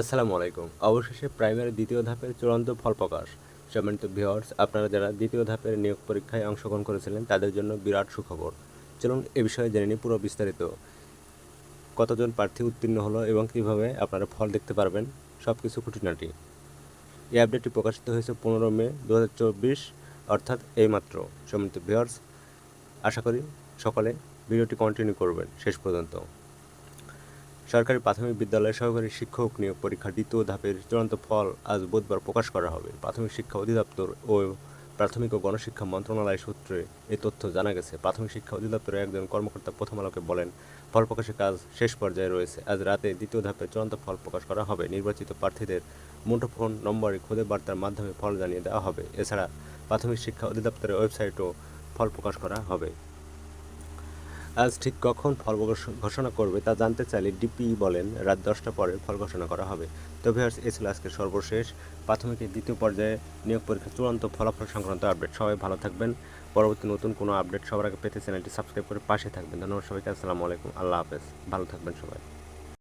আসসালামু আলাইকুম। অবশেষে প্রাইমারি দ্বিতীয় ধাপের চূড়ান্ত ফল প্রকাশ। সম্মানিত ভিওয়ার্স আপনারা যারা দ্বিতীয় ধাপের নিয়োগ পরীক্ষায় অংশগ্রহণ করেছিলেন, তাদের জন্য বিরাট সুখবর। চলুন এ বিষয়ে জেনে নিই পুরো বিস্তারিত। কতজন প্রার্থী উত্তীর্ণ হলো এবং কীভাবে আপনারা ফল দেখতে পারবেন সব কিছু খুঁটিনাটি। এই আপডেটটি প্রকাশিত হয়েছে পনেরো মে দু হাজার চব্বিশ, অর্থাৎ এইমাত্র সম্মানিত ভিওয়ার্স আশা করি সকলে ভিডিওটি কন্টিনিউ করবেন শেষ পর্যন্ত। সরকারি প্রাথমিক বিদ্যালয়ে সহকারী শিক্ষক নিয়োগ পরীক্ষার দ্বিতীয় ধাপের চূড়ান্ত ফল আজ বুধবার প্রকাশ করা হবে। প্রাথমিক শিক্ষা অধিদপ্তর ও প্রাথমিক ও গণশিক্ষা মন্ত্রণালয় সূত্রে এই তথ্য জানা গেছে। প্রাথমিক শিক্ষা অধিদপ্তরের একজন কর্মকর্তা প্রথম আলোকে বলেন, ফল প্রকাশের কাজ শেষ পর্যায়ে রয়েছে। আজ রাতে দ্বিতীয় ধাপের চূড়ান্ত ফল প্রকাশ করা হবে। নির্বাচিত প্রার্থীদের মুঠোফোন নম্বরে খুদে বার্তার মাধ্যমে ফল জানিয়ে দেওয়া হবে। এছাড়া প্রাথমিক শিক্ষা অধিদপ্তরের ওয়েবসাইটও ফল প্রকাশ করা হবে। আজ ঠিক কখন ফল ঘোষণা করবে তা জানতে চাইলে ডিপি বলেন, রাত দশটা পরে ফল ঘোষণা করা হবে। তবে এ ছিল আজকে সর্বশেষ। প্রাথমিকের দ্বিতীয় পর্যায়ে নিয়োগ পরীক্ষার চূড়ান্ত ফলাফল সংক্রান্ত আপডেট সবাই ভালো থাকবেন। পরবর্তী নতুন কোনো আপডেট সবার আগে পেতে চ্যানেলটি সাবস্ক্রাইব করে পাশে থাকবেন। ধন্যবাদ সবাইকে। আসসালামু আলাইকুম। আল্লাহ হাফেজ। ভালো থাকবেন সবাই।